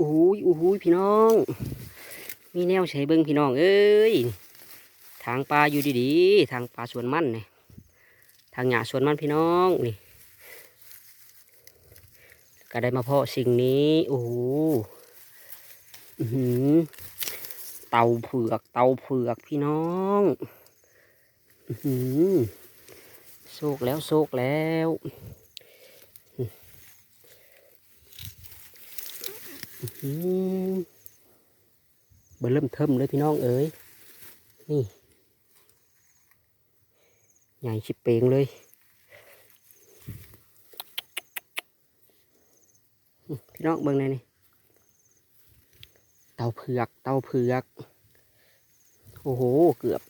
อู้ยอู้ยพี่น้อง มีแนวใช้เบิ้งพี่น้อง เอ้ย ทางปลาอยู่ดีๆ ทางปลาสวนมันนี่ทางหญ้าสวนมันพี่น้องนี่ ก็ได้มาเพาะสิ่งนี้โอ้โหอือหือเต่าเผือกเต่าเผือกพี่น้องอือหือโศกแล้วโศกแล้วอื้อหือ เบอร์เริ่มเทิมเลยพี่น้องเอ๋ยนี่ ใหญ่ชิบเปงเลยพี่น้องเบิ่งในนี่ เต่าเผือก เต่าเผือก โอ้โห เกือบ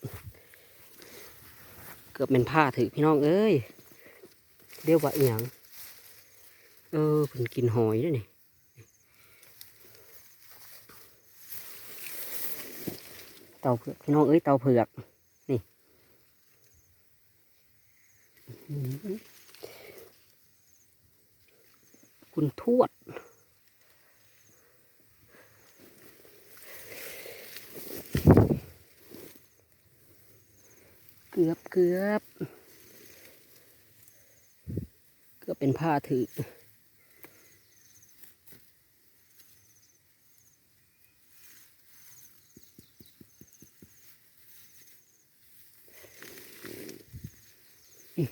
เกือบเป็นผ้าถือพี่น้องเอ้ย เรียกว่าอหย่างเออเพิ่นกินหอยด้วยนี่ ตาเผือกพี่น้องเอ้ยเตาเผือกนี่คุณทวดเกือบเกือบเกือบเป็นผ้าถืออื้อหืออื้อหือ เต่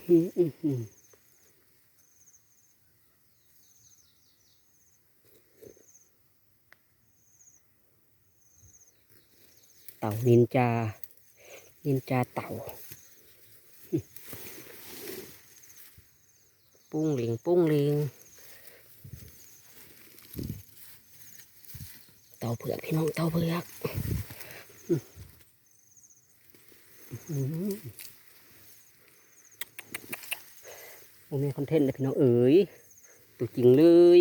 านินจา นินจาเต่า ปุ้งหลิง ปุ้งหลิง เต่าเผือกพี่น้องเต่าเผือก โอ้มีคอนเทนต์เลยพี่น้องเอ๋ยตัวจริงเลย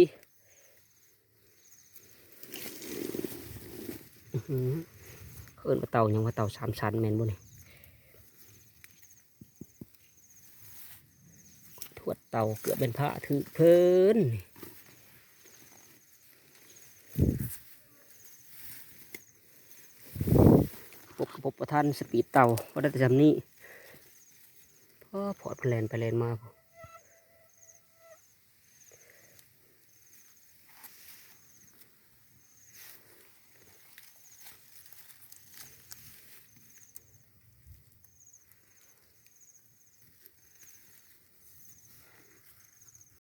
เอินว่าเต่ายังว่าเต่าสามชั้นแมนบ่นี่ทวดเต่าเกือบเป็นพระถือเพลินปกปกประทานสปีดเต่าก็ได้แต่จำนี้พ่อพอดเพลนไปเลนมาพอ